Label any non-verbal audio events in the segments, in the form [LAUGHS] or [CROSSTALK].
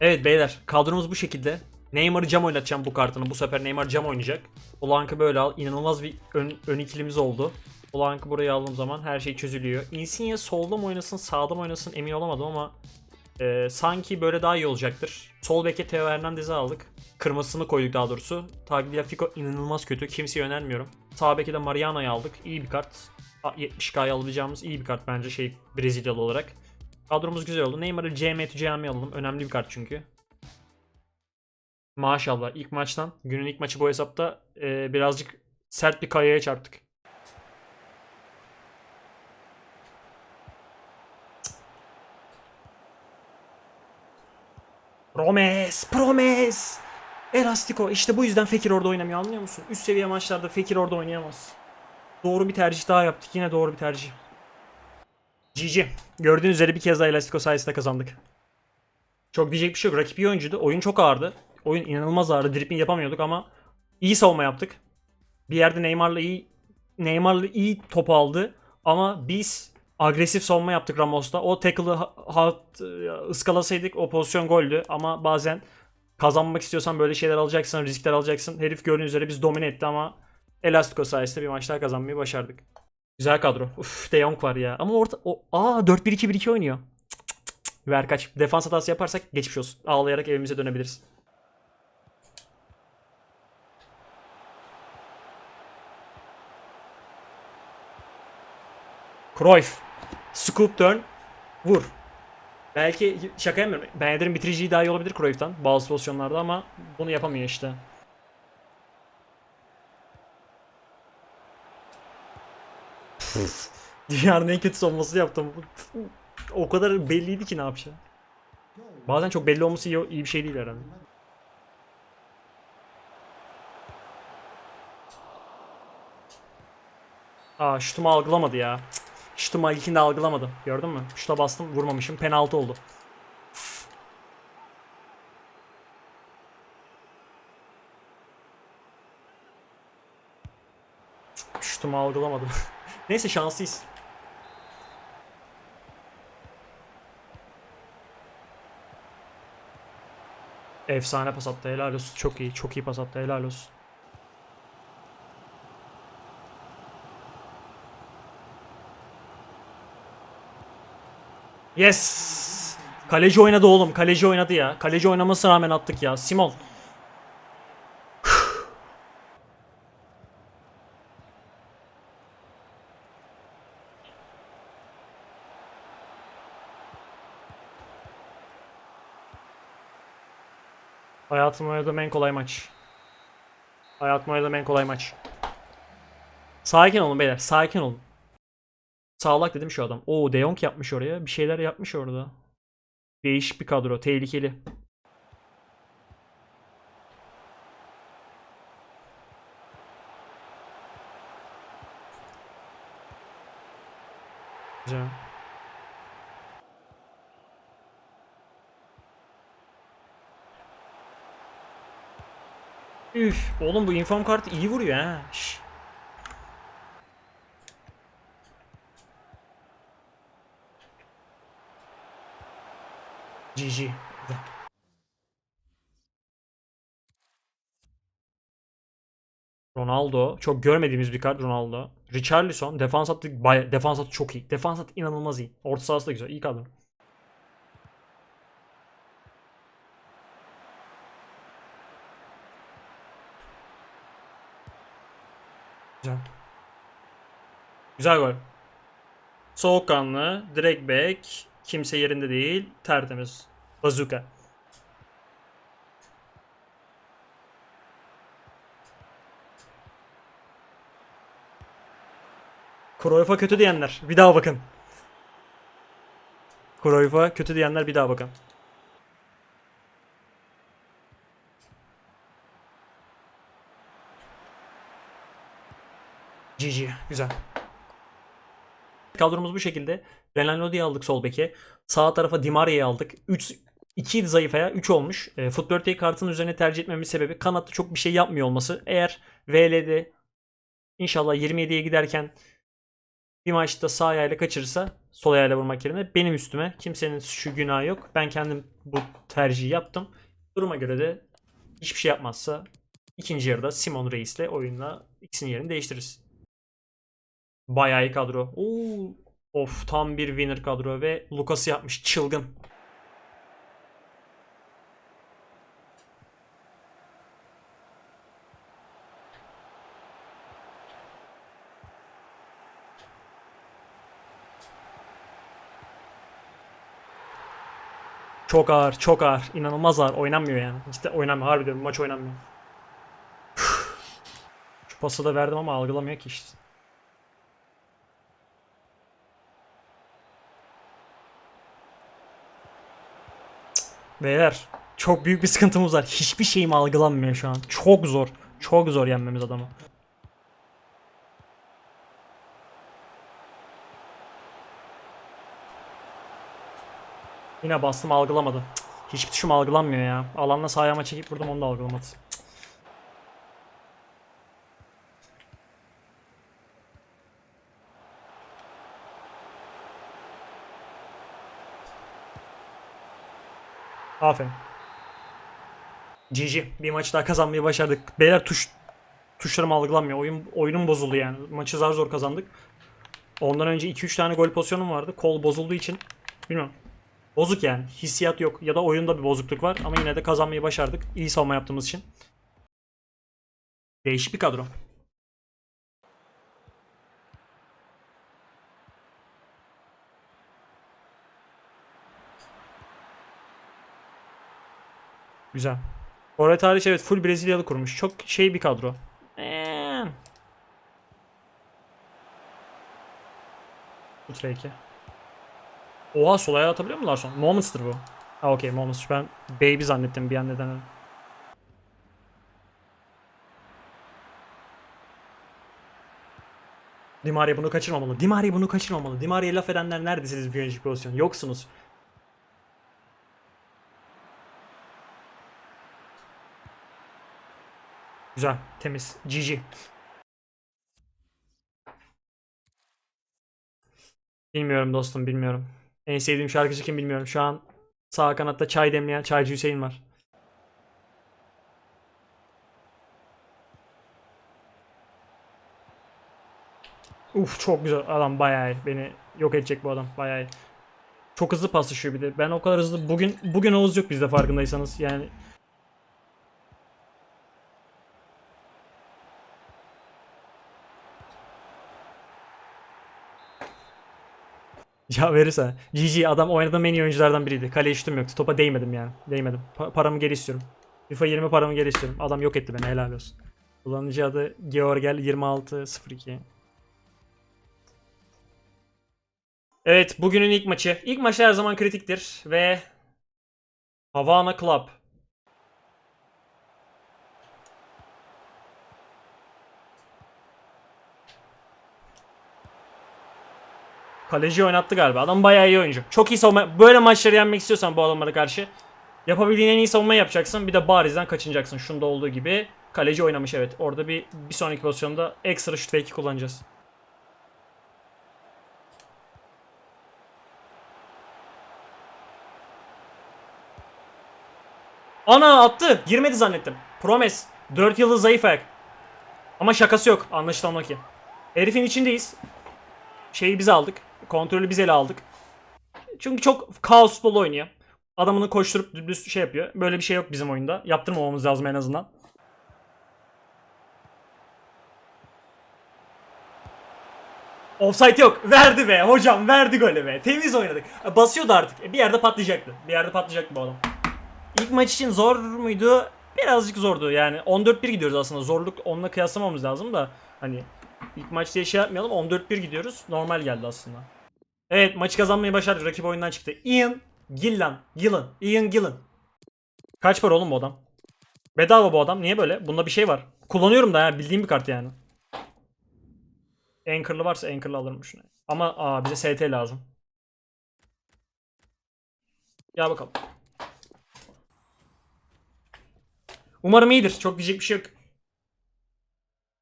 Evet beyler kadromuz bu şekilde. Neymar'ı cam oynatacağım bu kartını. Bu sefer Neymar cam oynayacak. Olank'ı böyle al. İnanılmaz bir ön, ön ikilimiz oldu. Olank'ı buraya aldığım zaman her şey çözülüyor. Insigne solda mı oynasın sağda mı oynasın emin olamadım ama e, sanki böyle daha iyi olacaktır. Sol beke Theo Hernandez'i aldık. Kırmızısını koyduk daha doğrusu. Tagliafico inanılmaz kötü. Kimseye önermiyorum. Sağ beke de Mariano'yu aldık. İyi bir kart. A- 70k'ya alabileceğimiz iyi bir kart bence şey Brezilyalı olarak. Kadromuz güzel oldu. Neymar'ı CM alalım. Önemli bir kart çünkü. Maşallah ilk maçtan günün ilk maçı bu hesapta e, birazcık sert bir kayaya çarptık. Promes, Promes. Elastico işte bu yüzden Fekir orada oynamıyor anlıyor musun? Üst seviye maçlarda Fekir orada oynayamaz. Doğru bir tercih daha yaptık. Yine doğru bir tercih. GG. Gördüğünüz üzere bir kez daha Elastico sayesinde kazandık. Çok diyecek bir şey yok. Rakip iyi oyuncuydu. Oyun çok ağırdı. Oyun inanılmaz ağırdı. Dribbling yapamıyorduk ama iyi savunma yaptık. Bir yerde Neymar'la iyi Neymar'la iyi top aldı ama biz agresif savunma yaptık Ramos'ta. O tackle'ı ıskalasaydık o pozisyon goldü ama bazen kazanmak istiyorsan böyle şeyler alacaksın, riskler alacaksın. Herif gördüğünüz üzere biz domine etti ama Elastico sayesinde bir maçlar kazanmayı başardık. Güzel kadro. Uf De Jong var ya. Ama orta o aa 4-1-2-1-2 oynuyor. Cık, cık, cık, cık. Ver kaç. Defans hatası yaparsak geçmiş olsun. Ağlayarak evimize dönebiliriz. Cruyff. Scoop turn. Vur. Belki şaka yapmıyorum. Ben Eder'in bitiriciyi daha iyi olabilir Cruyff'tan bazı pozisyonlarda ama bunu yapamıyor işte. [LAUGHS] Dünyanın en kötü savunması yaptım. O kadar belliydi ki ne yapacağı. Bazen çok belli olması iyi, iyi bir şey değil herhalde. Aa şutumu algılamadı ya. Şutumu ilkinde algılamadı. Gördün mü? Şuta bastım vurmamışım. Penaltı oldu. Şutumu algılamadım. [LAUGHS] Neyse şanslıyız. Efsane pas attı helal olsun. Çok iyi. Çok iyi pas attı helal olsun. Yes. Kaleci oynadı oğlum. Kaleci oynadı ya. Kaleci oynamasına rağmen attık ya. Simon. Hayatımda oynadığım en kolay maç. Hayatımda oynadığım en kolay maç. Sakin olun beyler. Sakin olun. Sağlak dedim şu adam. Oo De Jong yapmış oraya. Bir şeyler yapmış orada. Değişik bir kadro. Tehlikeli. Güzel. Üf, oğlum bu inform kartı iyi vuruyor ha. Şş. GG. Ronaldo. Çok görmediğimiz bir kart Ronaldo. Richarlison. Defans hattı, defans hattı çok iyi. Defans hattı inanılmaz iyi. Orta sahası da güzel. İyi kadro. Güzel. Güzel gol. Soğukkanlı, direkt back, kimse yerinde değil, tertemiz. Bazooka. Cruyff'a kötü diyenler bir daha bakın. Cruyff'a kötü diyenler bir daha bakın. GG. Güzel. Kadromuz bu şekilde. Renan Lodi'yi aldık sol beke. Sağ tarafa Di Maria'yı aldık. 3 2 idi zayıf ayağı 3 olmuş. E, Football Day kartının üzerine tercih etmemin sebebi kanatta çok bir şey yapmıyor olması. Eğer VL'de inşallah 27'ye giderken bir maçta sağ ayağıyla kaçırırsa sol ayağıyla vurmak yerine benim üstüme kimsenin şu günahı yok. Ben kendim bu tercihi yaptım. Duruma göre de hiçbir şey yapmazsa ikinci yarıda Simon Reis'le oyunla ikisinin yerini değiştiririz. Bayağı iyi kadro. Oo, of tam bir winner kadro ve Lucas'ı yapmış çılgın. Çok ağır, çok ağır. İnanılmaz ağır. Oynanmıyor yani. Cidden oynanmıyor. Harbi diyorum maç oynanmıyor. Şu pası da verdim ama algılamıyor ki işte. Beyler çok büyük bir sıkıntımız var. Hiçbir şeyim algılanmıyor şu an. Çok zor. Çok zor yenmemiz adamı. Yine bastım algılamadı. Hiçbir tuşum algılanmıyor ya. Alanla sağ ayağıma çekip vurdum onu da algılamadı. Aferin. GG. Bir maç daha kazanmayı başardık. Beyler tuş tuşlarım algılanmıyor. Oyun oyunum bozuldu yani. Maçı zar zor kazandık. Ondan önce 2-3 tane gol pozisyonum vardı. Kol bozulduğu için bilmiyorum. Bozuk yani. Hissiyat yok. Ya da oyunda bir bozukluk var. Ama yine de kazanmayı başardık. İyi savunma yaptığımız için. Değişik bir kadro. Güzel. Forvet hariç evet full Brezilyalı kurmuş. Çok şey bir kadro. Eee. 2. Oha sol ayağı atabiliyor mu Larson? Moments'tır bu. Ha okey Moments. Ben Baby zannettim bir an neden. Di Maria bunu kaçırmamalı. Di Maria bunu kaçırmamalı. Di Maria'ya laf edenler neredesiniz bir önceki pozisyon? Yoksunuz. Güzel. Temiz. GG. Bilmiyorum dostum bilmiyorum. En sevdiğim şarkıcı kim bilmiyorum. Şu an sağ kanatta çay demleyen çaycı Hüseyin var. Uf çok güzel adam bayağı iyi. Beni yok edecek bu adam bayağı iyi. Çok hızlı paslaşıyor bir de. Ben o kadar hızlı bugün bugün Oğuz yok bizde farkındaysanız. Yani Ya verirse. GG adam oynadığım en iyi oyunculardan biriydi. Kaleye şutum yoktu. Topa değmedim yani. Değmedim. Pa- paramı geri istiyorum. FIFA 20 paramı geri istiyorum. Adam yok etti beni helal olsun. Kullanıcı adı Georgel 2602. Evet bugünün ilk maçı. İlk maç her zaman kritiktir ve Havana Club. Kaleci oynattı galiba. Adam bayağı iyi oyuncu. Çok iyi savunma. Böyle maçları yenmek istiyorsan bu adamlara karşı yapabildiğin en iyi savunmayı yapacaksın. Bir de barizden kaçınacaksın. Şunda olduğu gibi. Kaleci oynamış evet. Orada bir bir sonraki pozisyonda ekstra şut fake'i kullanacağız. Ana attı. Girmedi zannettim. Promes. 4 yıldız zayıf ayak. Ama şakası yok. Anlaşılan o ki. Herifin içindeyiz. Şeyi biz aldık. Kontrolü biz ele aldık. Çünkü çok kaos futbol oynuyor. Adamını koşturup düz şey yapıyor. Böyle bir şey yok bizim oyunda. Yaptırmamamız lazım en azından. Offside yok. Verdi be hocam verdi golü be. Temiz oynadık. Basıyordu artık. E, Bir yerde patlayacaktı. Bir yerde patlayacaktı bu adam. İlk maç için zor muydu? Birazcık zordu yani. 14-1 gidiyoruz aslında. Zorluk onunla kıyaslamamız lazım da. Hani ilk maç diye şey yapmayalım. 14-1 gidiyoruz. Normal geldi aslında. Evet maçı kazanmayı başardık. Rakip oyundan çıktı. Ian Gillan. Gillan. Ian Gillan. Kaç para oğlum bu adam? Bedava bu adam. Niye böyle? Bunda bir şey var. Kullanıyorum da ya. Bildiğim bir kart yani. Anchor'lı varsa Anchor'lı alırım şunu. Ama aa, bize ST lazım. Ya bakalım. Umarım iyidir. Çok diyecek bir şey yok.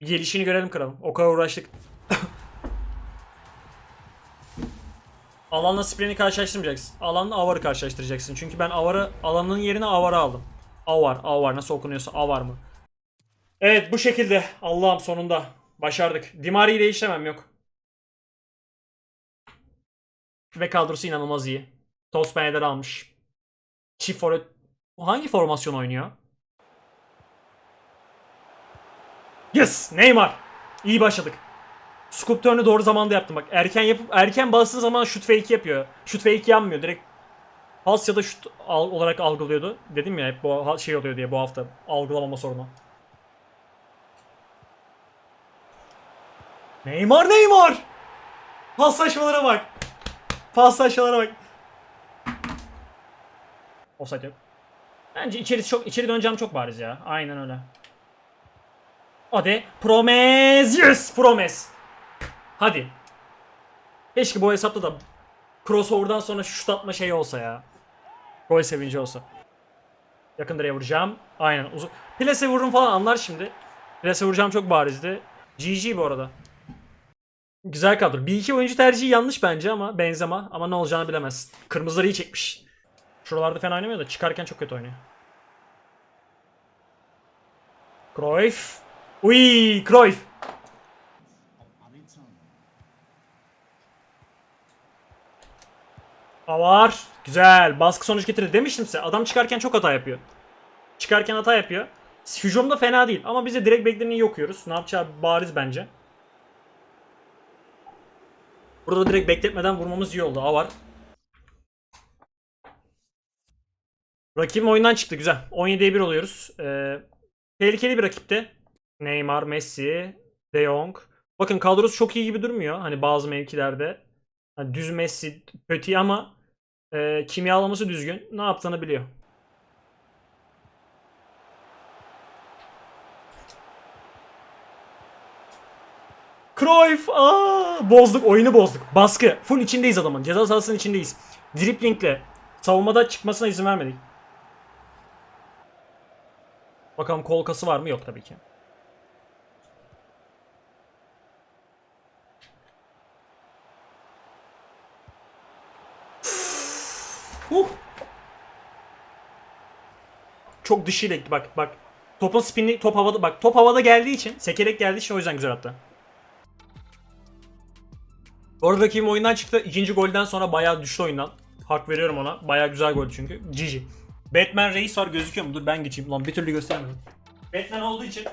Gelişini görelim kralım. O kadar uğraştık. Alanla Sprint'i karşılaştırmayacaksın. Alanla Avar'ı karşılaştıracaksın. Çünkü ben Avar'ı alanın yerine Avar'ı aldım. Avar, Avar nasıl okunuyorsa Avar mı? Evet bu şekilde. Allah'ım sonunda. Başardık. Dimari'yi değiştiremem yok. Ve kadrosu inanılmaz iyi. Tospeneder almış. Çift forvet. Hangi formasyon oynuyor? Yes! Neymar! İyi başladık. Scoop turn'ü doğru zamanda yaptım bak. Erken yapıp erken bastığı zaman şut fake yapıyor. Şut fake yanmıyor. Direkt pas ya da şut al- olarak algılıyordu. Dedim ya hep bu şey oluyor diye bu hafta algılamama sorunu. Neymar Neymar! Paslaşmalara bak. Paslaşmalara bak. Offside yok. Bence içerisi çok içeri döneceğim çok bariz ya. Aynen öyle. Hadi. Promes. Yes. Promes. Hadi. Keşke bu hesapta da crossover'dan sonra şut atma şeyi olsa ya. Gol sevinci olsa. Yakın direğe vuracağım. Aynen. Uzun. Plase vururum falan anlar şimdi. Plase vuracağım çok barizdi. GG bu arada. Güzel kadro. Bir iki oyuncu tercihi yanlış bence ama Benzema ama ne olacağını bilemezsin. Kırmızıları iyi çekmiş. Şuralarda fena oynamıyor da çıkarken çok kötü oynuyor. Cruyff. Uy, Cruyff. Avar. Güzel. Baskı sonuç getirir. Demiştim size. Adam çıkarken çok hata yapıyor. Çıkarken hata yapıyor. Hücumda fena değil. Ama biz de direkt beklerini iyi okuyoruz. Ne yapacağı bariz bence. Burada direkt bekletmeden vurmamız iyi oldu. Avar. Rakibim oyundan çıktı. Güzel. 17'ye 1 oluyoruz. Ee, tehlikeli bir rakipti. Neymar, Messi, De Jong. Bakın kadrosu çok iyi gibi durmuyor. Hani bazı mevkilerde. Hani düz Messi, Petit ama e, kimyalaması düzgün. Ne yaptığını biliyor. Cruyff! Aa, bozduk, oyunu bozduk. Baskı. Full içindeyiz adamın. Ceza sahasının içindeyiz. Driplingle. Savunmada çıkmasına izin vermedik. Bakalım kol kası var mı? Yok tabii ki. Çok dışıyla gitti bak bak. Topun spinli top havada bak top havada geldiği için sekerek geldiği için o yüzden güzel attı. Orada rakibim oyundan çıktı. İkinci golden sonra bayağı düştü oyundan. Hak veriyorum ona. Bayağı güzel gol çünkü. GG. Batman Reis var gözüküyor mu? Dur ben geçeyim. Lan bir türlü gösteremiyorum. Batman olduğu için